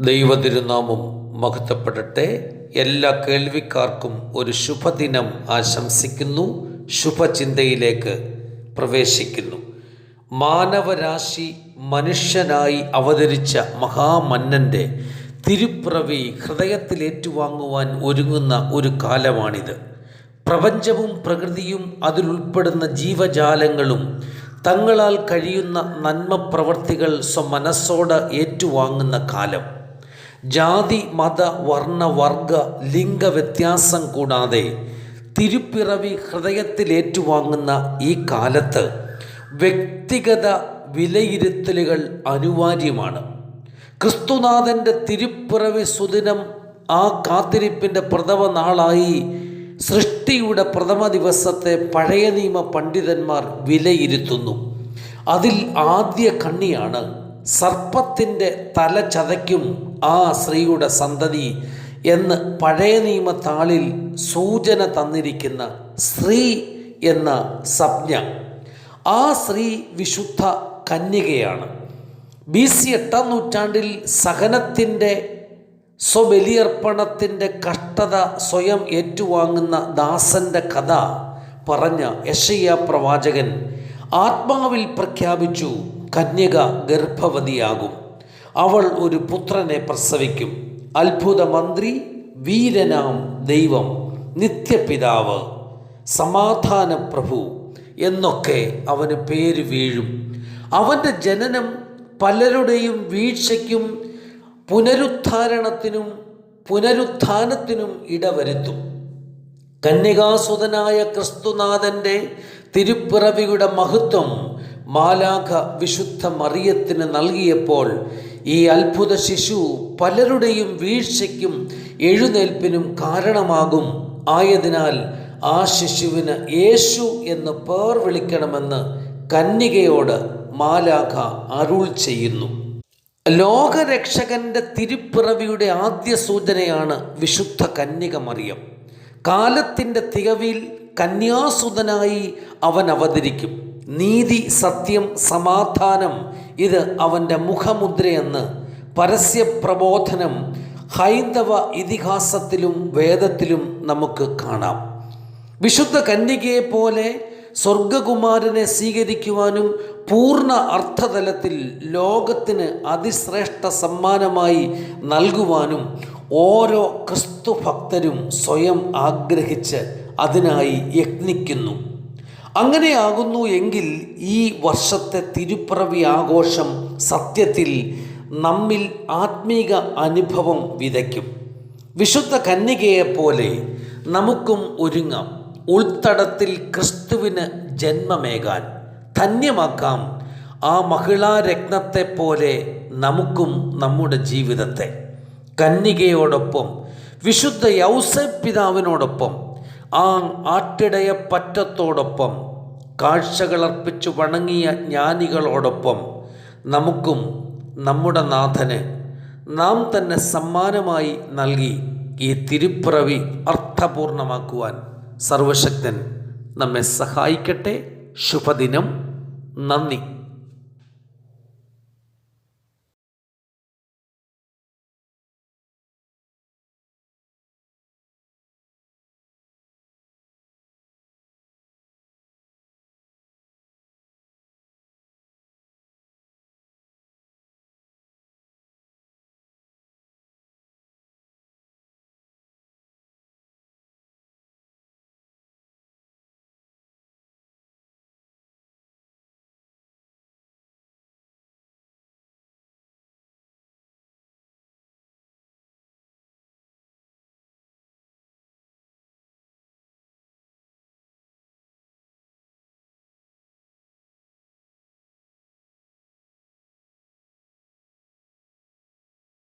ദൈവതിരുനാമം മഹത്വപ്പെടട്ടെ. എല്ലാ കേൾവിക്കാർക്കും ഒരു ശുഭദിനം ആശംസിക്കുന്നു. ശുഭചിന്തയിലേക്ക് പ്രവേശിക്കുന്നു. മാനവരാശി മനുഷ്യനായി അവതരിച്ച മഹാമന്നന്റെ തിരുപ്പിറവി ഹൃദയത്തിൽ ഏറ്റുവാങ്ങുവാൻ ഒരുങ്ങുന്ന ഒരു കാലമാണിത്. പ്രപഞ്ചവും പ്രകൃതിയും അതിലുൾപ്പെടുന്ന ജീവജാലങ്ങളും തങ്ങളാൽ കഴിയുന്ന നന്മ പ്രവർത്തികൾ സ്വമനസ്സോട് ഏറ്റുവാങ്ങുന്ന കാലം. ജാതി മത വർണ വർഗ ലിംഗ വ്യത്യാസം കൂടാതെ തിരുപ്പിറവി ഹൃദയത്തിൽ ഏറ്റുവാങ്ങുന്ന ഈ കാലത്ത് വ്യക്തിഗത വിലയിരുത്തലുകൾ അനിവാര്യമാണ്. ക്രിസ്തുനാഥന്റെ തിരുപ്പിറവി സുദിനം ആ കാത്തിരിപ്പിന്റെ പ്രഥമ നാളായി സൃഷ്ടിയുടെ പ്രഥമ ദിവസത്തെ പഴയ നിയമ പണ്ഡിതന്മാർ വിലയിരുത്തുന്നു. അതിൽ ആദ്യ കണ്ണിയാണ് സർപ്പത്തിന്റെ തല ചതയ്ക്കും ആ സ്ത്രീയുടെ സന്തതി എന്ന് പഴയ നിയമ താളിൽ സൂചന തന്നിരിക്കുന്ന സ്ത്രീ എന്ന സംജ്ഞ. ആ സ്ത്രീ വിശുദ്ധ കന്യകയാണ്. ബി സി എട്ടാം നൂറ്റാണ്ടിൽ സഹനത്തിന്റെ സ്വബലിയർപ്പണത്തിന്റെ കഷ്ടത സ്വയം ഏറ്റുവാങ്ങുന്ന ദാസന്റെ കഥ പറഞ്ഞ യശയ്യ പ്രവാചകൻ ആത്മാവിൽ പ്രഖ്യാപിച്ചു കന്യക ഗർഭവതിയാകും അവൾ ഒരു പുത്രനെ പ്രസവിക്കും. അത്ഭുത മന്ത്രി വീരനാം ദൈവം നിത്യപിതാവ് സമാധാന പ്രഭു എന്നൊക്കെ അവന് പേര് വീഴും. അവന്റെ ജനനം പലരുടെയും വീഴ്ചയ്ക്കും പുനരുദ്ധാരണത്തിനും പുനരുത്ഥാനത്തിനും ഇടവരുത്തും. കന്യകാസുതനായ ക്രിസ്തുനാഥന്റെ തിരുപ്പിറവിയുടെ മഹത്വം മാലാഖ വിശുദ്ധ മറിയത്തിന് നൽകിയപ്പോൾ ഈ അത്ഭുത ശിശു പലരുടെയും വീഴ്ചയ്ക്കും എഴുന്നേൽപ്പിനും കാരണമാകും. ആയതിനാൽ ആ ശിശുവിന് യേശു എന്ന് പേർ വിളിക്കണമെന്ന് കന്യകയോട് മാലാഖ അരുൾ ചെയ്യുന്നു. ലോകരക്ഷകന്റെ തിരുപ്പിറവിയുടെ ആദ്യ സൂചനയാണ് വിശുദ്ധ കന്യക മറിയം കാലത്തിന്റെ തികവിൽ കന്യാസുതനായി അവൻ അവതരിക്കും. നീതി സത്യം സമാധാനം ഇത് അവന്റെ മുഖമുദ്രയെന്ന് പരസ്യപ്രബോധനം ഹൈന്ദവ ഇതിഹാസത്തിലും വേദത്തിലും നമുക്ക് കാണാം. വിശുദ്ധ കന്യകയെ പോലെ സ്വർഗകുമാരനെ സ്വീകരിക്കുവാനും പൂർണ അർത്ഥതലത്തിൽ ലോകത്തിന് അതിശ്രേഷ്ഠ സമ്മാനമായി നൽകുവാനും ഓരോ ക്രിസ്തു ഭക്തരും സ്വയം ആഗ്രഹിച്ച് അതിനായി യത്നിക്കുന്നു അങ്ങനെയാകുന്നു എങ്കിൽ ഈ വർഷത്തെ തിരുപ്പിറവി ആഘോഷം സത്യത്തിൽ നമ്മിൽ ആത്മീക അനുഭവം വിതയ്ക്കും. വിശുദ്ധ കന്യകയെപ്പോലെ നമുക്കും ഒരുങ്ങാം. ഉൾത്തടത്തിൽ ക്രിസ്തുവിന് ജന്മമേകാൻ ധന്യമാക്കാം. ആ മഹിളാരത്നത്തെ പോലെ നമുക്കും നമ്മുടെ ജീവിതത്തെ. കന്യകയോടൊപ്പം വിശുദ്ധ യൗസ പിതാവിനോടൊപ്പം ആ ആട്ടിടയ പറ്റത്തോടൊപ്പം കാഴ്ചകളർപ്പിച്ചു വണങ്ങിയ ജ്ഞാനികളോടൊപ്പം നമുക്കും നമ്മുടെ നാഥന് നാം തന്നെ സമ്മാനമായി നൽകി ഈ തിരുപ്പിറവി അർത്ഥപൂർണമാക്കുവാൻ സർവശക്തൻ നമ്മെ സഹായിക്കട്ടെ. ശുഭദിനം. നന്ദി.